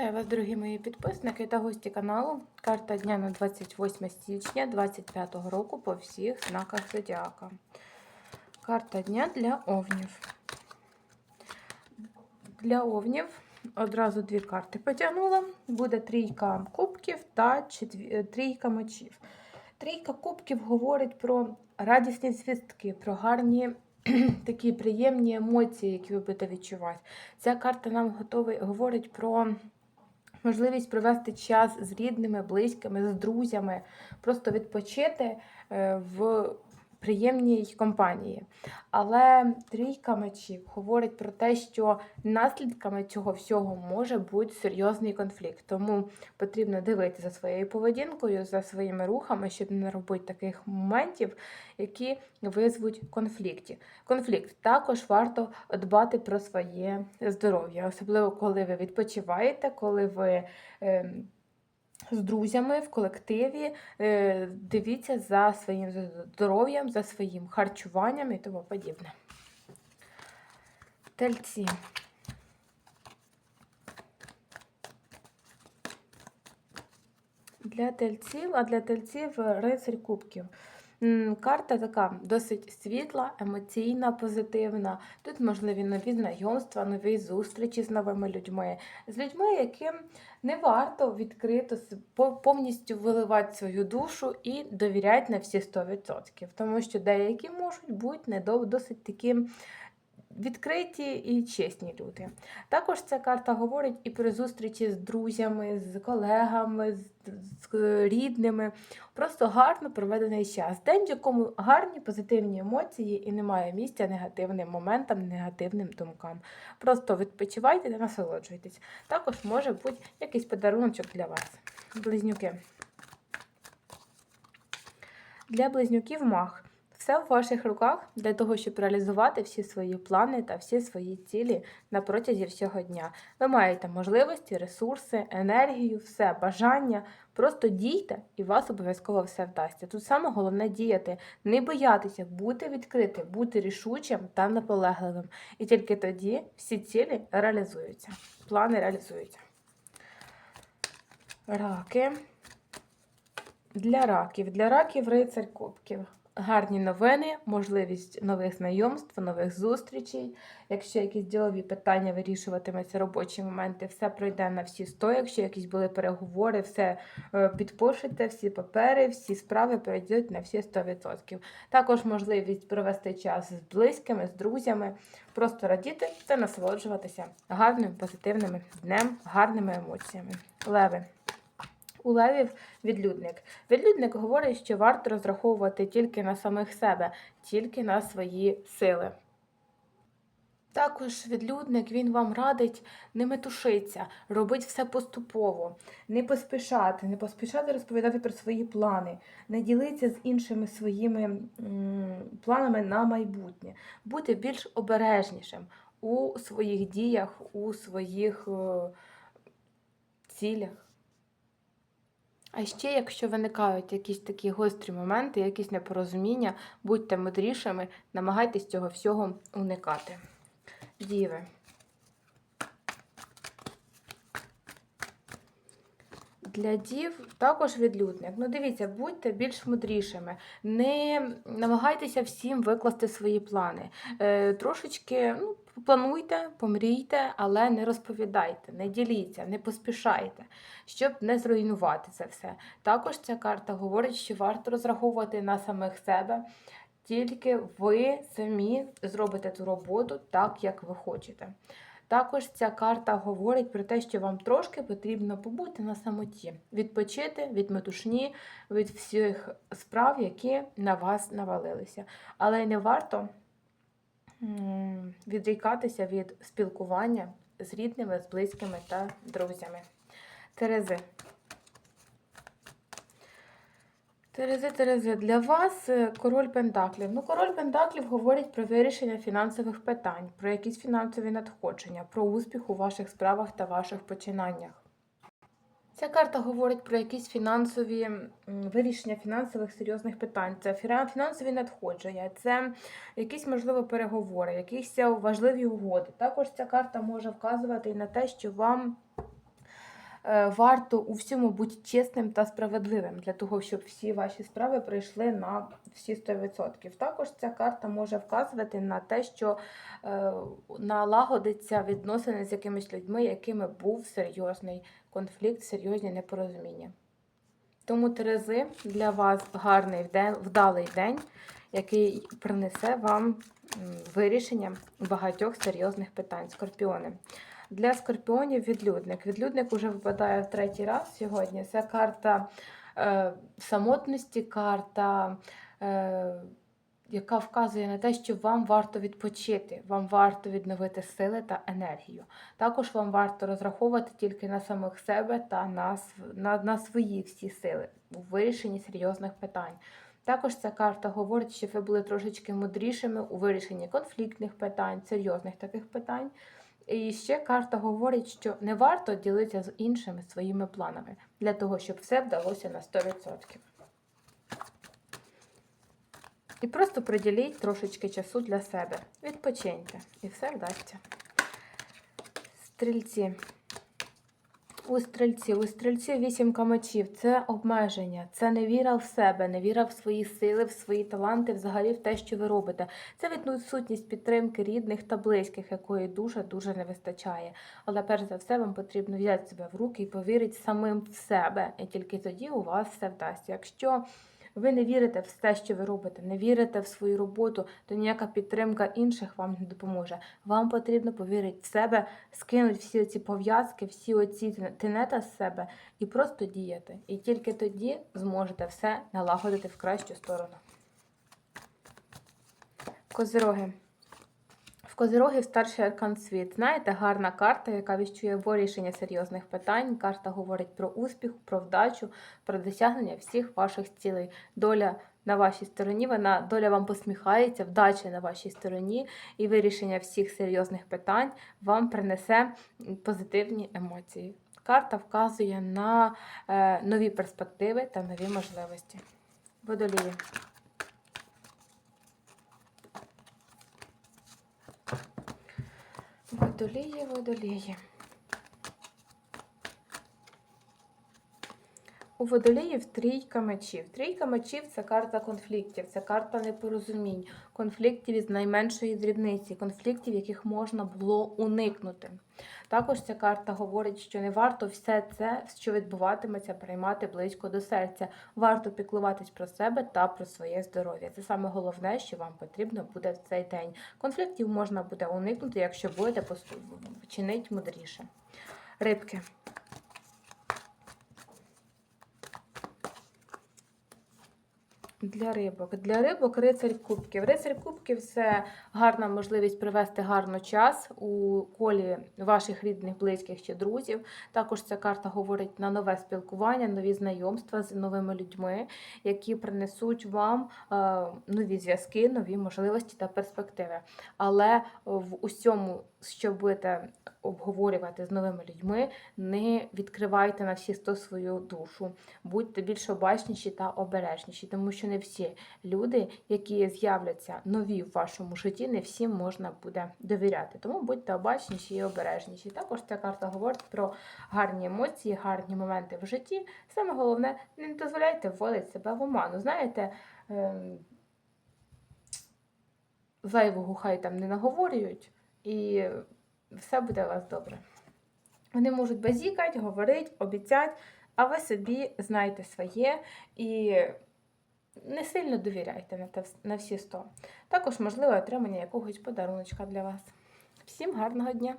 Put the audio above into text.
Вітаю вас, дорогі мої підписники та гості каналу. Карта дня на 28 січня 2025 року по всіх знаках Зодіака. Карта дня для овнів. Для овнів одразу дві карти потягнула. Буде трійка кубків та четві- е, трійка мечів. Трійка кубків говорить про радісні звістки, про гарні такі приємні емоції, які ви будете відчувати. Ця карта нам готовий, говорить про можливість провести час з рідними, близькими, з друзями, просто відпочити е, в приємній компанії. Але трійка мечів говорить про те, що наслідками цього всього може бути серйозний конфлікт. Тому потрібно дивитися за своєю поведінкою, за своїми рухами, щоб не робити таких моментів, які визвуть конфлікті. Конфлікт також варто дбати про своє здоров'я, особливо коли ви відпочиваєте, коли ви. З друзями в колективі е, дивіться за своїм здоров'ям, за своїм харчуванням і тому подібне. Тельці. Для тельців, а для тельців рицарь кубків. Карта така досить світла, емоційна, позитивна. Тут можливі нові знайомства, нові зустрічі з новими людьми, з людьми, яким не варто відкрито повністю виливати свою душу і довіряти на всі 100%. Тому що деякі можуть бути досить такі відкриті і чесні люди. Також ця карта говорить і про зустрічі з друзями, з колегами, з, рідними. Просто гарно проведений час. День, в якому гарні позитивні емоції і немає місця негативним моментам, негативним думкам. Просто відпочивайте та насолоджуйтесь. Також може бути якийсь подарунок для вас. Близнюки. Для близнюків мах. Все в ваших руках для того, щоб реалізувати всі свої плани та всі свої цілі на протязі всього дня. Ви маєте можливості, ресурси, енергію, все, бажання. Просто дійте, і вас обов'язково все вдасться. Тут саме головне діяти, не боятися, бути відкритим, бути рішучим та наполегливим. І тільки тоді всі цілі реалізуються, плани реалізуються. Раки. Для раків. Для раків рицарь кубків. Гарні новини, можливість нових знайомств, нових зустрічей. Якщо якісь ділові питання вирішуватиметься, робочі моменти, все пройде на всі сто. Якщо якісь були переговори, все е, підпишете, всі папери, всі справи пройдуть на всі 100%. Також можливість провести час з близькими, з друзями, просто радіти та насолоджуватися гарним, позитивним днем, гарними емоціями. Леви. У левів відлюдник. Відлюдник говорить, що варто розраховувати тільки на самих себе, тільки на свої сили. Також відлюдник він вам радить не метушитися, робити все поступово, не поспішати, не поспішати розповідати про свої плани, не ділитися з іншими своїми м, планами на майбутнє, бути більш обережнішим у своїх діях, у своїх е, цілях. А ще, якщо виникають якісь такі гострі моменти, якісь непорозуміння, будьте мудрішими, намагайтесь цього всього уникати. Діви. Для дів також відлюдник. Ну, дивіться, будьте більш мудрішими. Не намагайтеся всім викласти свої плани. Е, трошечки ну, плануйте, помрійте, але не розповідайте, не діліться, не поспішайте, щоб не зруйнувати це все. Також ця карта говорить, що варто розраховувати на самих себе. Тільки ви самі зробите ту роботу так, як ви хочете. Також ця карта говорить про те, що вам трошки потрібно побути на самоті, відпочити від метушні, від всіх справ, які на вас навалилися. Але не варто відрікатися від спілкування з рідними, з близькими та друзями. Терези. Терези, Терези, для вас е, король Пентаклів. Ну, король Пентаклів говорить про вирішення фінансових питань, про якісь фінансові надходження, про успіх у ваших справах та ваших починаннях. Ця карта говорить про якісь фінансові вирішення фінансових серйозних питань. Це фінансові надходження, це якісь можливо переговори, якісь важливі угоди. Також ця карта може вказувати і на те, що вам е, варто у всьому бути чесним та справедливим для того, щоб всі ваші справи пройшли на всі 100%. Також ця карта може вказувати на те, що е, налагодиться відносини з якимись людьми, якими був серйозний конфлікт, серйозні непорозуміння. Тому Терези для вас гарний вдалий день, який принесе вам вирішення багатьох серйозних питань. Скорпіони. Для скорпіонів відлюдник. Відлюдник уже випадає в третій раз сьогодні. Це карта е, самотності, карта, е, яка вказує на те, що вам варто відпочити, вам варто відновити сили та енергію. Також вам варто розраховувати тільки на самих себе та на, на, на свої всі сили у вирішенні серйозних питань. Також ця карта говорить, щоб ви були трошечки мудрішими у вирішенні конфліктних питань, серйозних таких питань. І ще карта говорить, що не варто ділитися з іншими своїми планами для того, щоб все вдалося на 100%. І просто приділіть трошечки часу для себе. Відпочиньте, і все вдасться. Стрільці. У стрільці, у стрільці вісімка мечів це обмеження, це невіра в себе, невіра в свої сили, в свої таланти, взагалі в те, що ви робите. Це відсутність підтримки рідних та близьких, якої дуже-дуже не вистачає. Але перш за все вам потрібно взяти себе в руки і повірити самим в себе. І тільки тоді у вас все вдасться. Якщо ви не вірите в те, що ви робите, не вірите в свою роботу, то ніяка підтримка інших вам не допоможе. Вам потрібно повірити в себе, скинути всі ці пов'язки, всі оці тенета з себе і просто діяти. І тільки тоді зможете все налагодити в кращу сторону. Козироги. Козирогів старший аркан світ. Знаєте, гарна карта, яка віщує вирішення серйозних питань. Карта говорить про успіх, про вдачу, про досягнення всіх ваших цілей. Доля на вашій стороні, вона доля вам посміхається, вдача на вашій стороні, і вирішення всіх серйозних питань вам принесе позитивні емоції. Карта вказує на е, нові перспективи та нові можливості. Водолії. Водолії, водолії. У водоліїв трійка мечів. Трійка мечів це карта конфліктів, це карта непорозумінь, конфліктів із найменшої дрібниці, конфліктів, яких можна було уникнути. Також ця карта говорить, що не варто все це, що відбуватиметься, приймати близько до серця. Варто піклуватись про себе та про своє здоров'я. Це саме головне, що вам потрібно буде в цей день. Конфліктів можна буде уникнути, якщо будете чинити мудріше. Рибки. Для рибок. Для рибок рицарь кубків. Рицарь кубків це гарна можливість провести гарно час у колі ваших рідних, близьких чи друзів. Також ця карта говорить на нове спілкування, нові знайомства з новими людьми, які принесуть вам е, нові зв'язки, нові можливості та перспективи. Але в усьому, що будете обговорювати з новими людьми, не відкривайте на всі сто свою душу. Будьте більш обачніші та обережніші, тому що не всі люди, які з'являться нові в вашому житті, не всім можна буде довіряти. Тому будьте обачніші і обережніші. Також ця карта говорить про гарні емоції, гарні моменти в житті. Саме головне, не дозволяйте вводити себе в оману. Знаєте, ем, зайвого хай там не наговорюють, і все буде у вас добре. Вони можуть базікати, говорити, обіцяти, а ви собі знайте своє і не сильно довіряйте на, всі 100. Також можливе отримання якогось подаруночка для вас. Всім гарного дня!